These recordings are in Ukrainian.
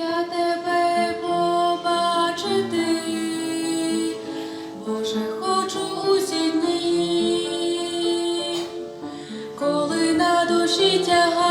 я тебе побачити, Боже, хочу усі коли на душі тяга.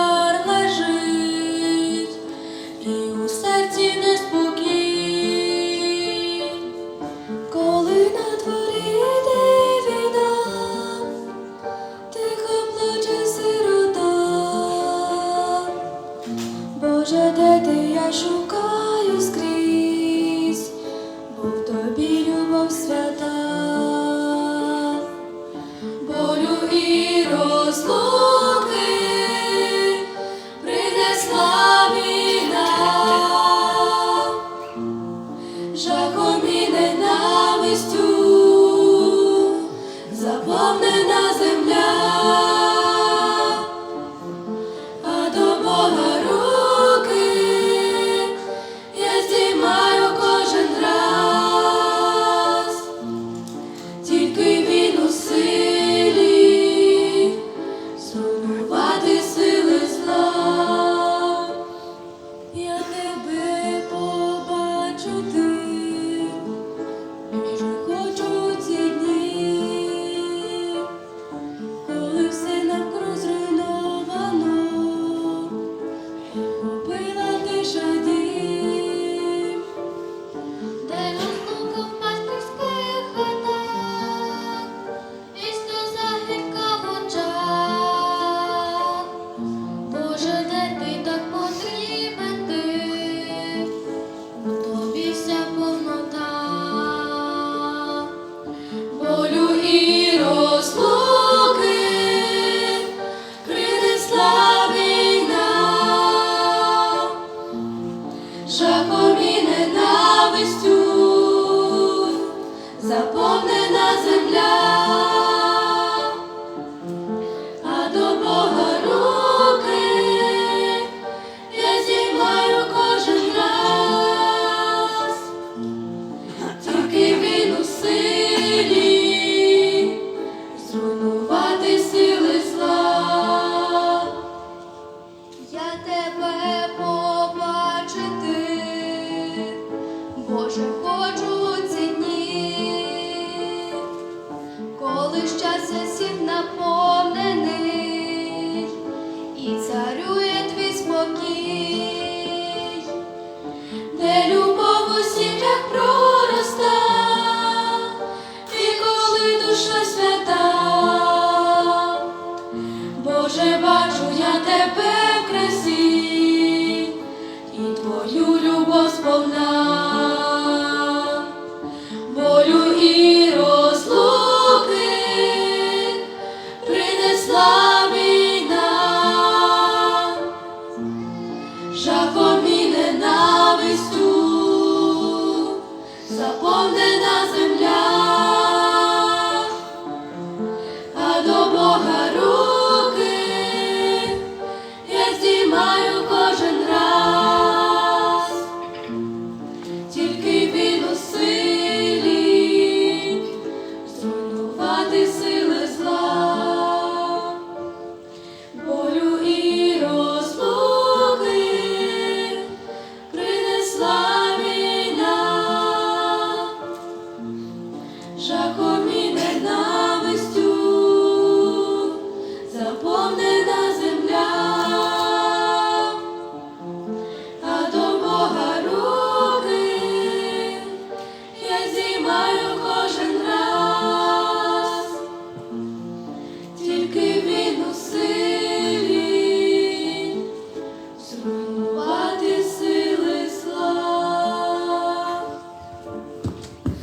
тебе побачу. заповнена земля. Боже, бачу я тебе в кресі і твою любов сповна, болю і розлуки принесла війна, жахом і ненавистю.